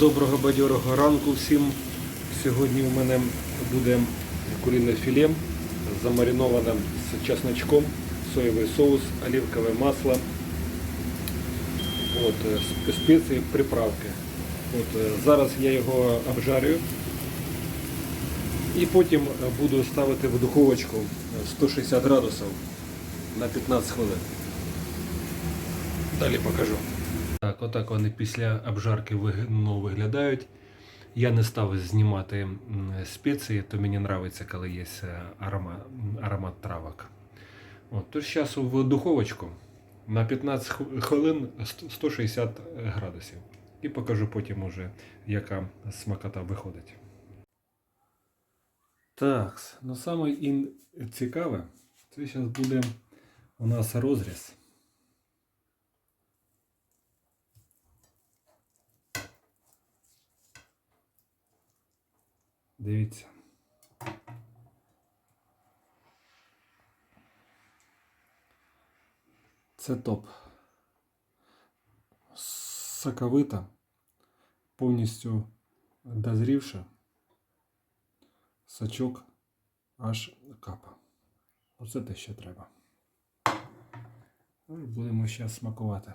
Доброго бадьорого ранку всім. Сьогодні у мене буде курине філе замариноване з чесночком, соєвий соус, оливкове масло, от, е, спеції, приправки. От, е, зараз я його обжарю і потім е, буду ставити в духовочку е, 160 градусів на 15 хвилин. Далі покажу. Так, отак вони після обжарки ну, виглядають. Я не став знімати спеції, то мені подобається, коли є е, аромат, аромат травок. От, тож зараз в духовочку на 15 хвилин 160 градусів. І покажу потім уже, яка смакота виходить. Так, ну саме цікаве, це зараз буде у нас розріз. Дивіться. Це топ. Соковита, повністю дозрівша. Сачок аж капа. Оце те, що треба. Будемо зараз смакувати.